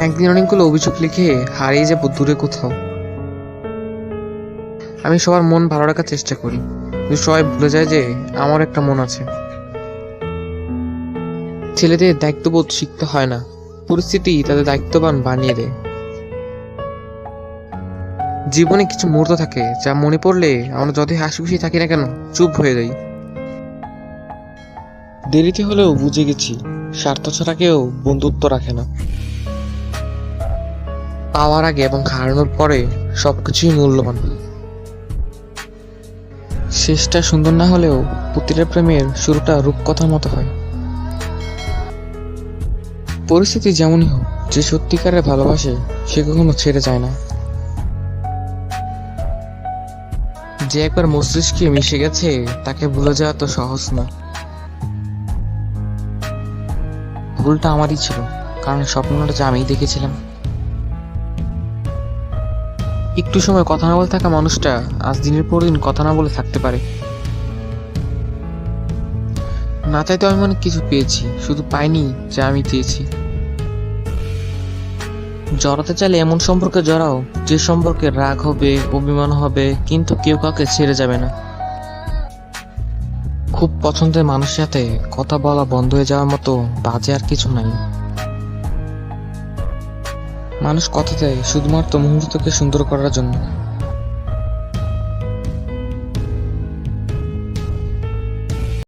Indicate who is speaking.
Speaker 1: একদিন অনেকগুলো অভিযোগ লিখে হারিয়ে যাব দূরে কোথাও। আমি সবার মন ভালো রাখার চেষ্টা করি। কিন্তু সবাই ভুলে যায় যে আমার একটা মন আছে। ছেলেদের দায়িত্ববোধ শিখতে হয় না। পরিস্থিতি তাদের দায়িত্ববান বানিয়ে দেয়। জীবনে কিছু মুহূর্ত থাকে যা মনে পড়লে আমরা যতই হাসি খুশি থাকি না কেন চুপ হয়ে যাই। দেরিতে হলেও বুঝে গেছি, স্বার্থ ছাড়া কেউ বন্ধুত্ব রাখে না। পাওয়ার আগে এবং হারানোর পরে সবকিছুই মূল্যবান। শেষটা সুন্দর না হলেও প্রতিটা প্রেমের শুরুটা রূপকথার মতো হয়। পরিস্থিতি যেমনই হোক, যে সত্যিকারের ভালোবাসে, সে কখনো ছেড়ে যায় না। যে একবার মস্তিষ্কে মিশে গেছে, তাকে ভুলে যাওয়া তো সহজ না। ভুলটা আমারই ছিল, কারণ স্বপ্নটা যে আমিই দেখেছিলাম। একটু সময় কথা না বলে থাকা মানুষটা আজ দিনের পর দিন কথা না বলে থাকতে পারে। না চাইতে আমি অনেক কিছু পেয়েছি, শুধু পাইনি যা আমি চেয়েছি জড়াতে চাইলে এমন সম্পর্কে জড়াও, যে সম্পর্কে রাগ হবে, অভিমান হবে, কিন্তু কেউ কাউকে ছেড়ে যাবে না। খুব পছন্দের মানুষের সাথে কথা বলা বন্ধ হয়ে যাওয়ার মতো বাজে আর কিছু নাই। মানুষ কথা দেয় শুধুমাত্র মুহূর্তকে সুন্দর করার জন্য।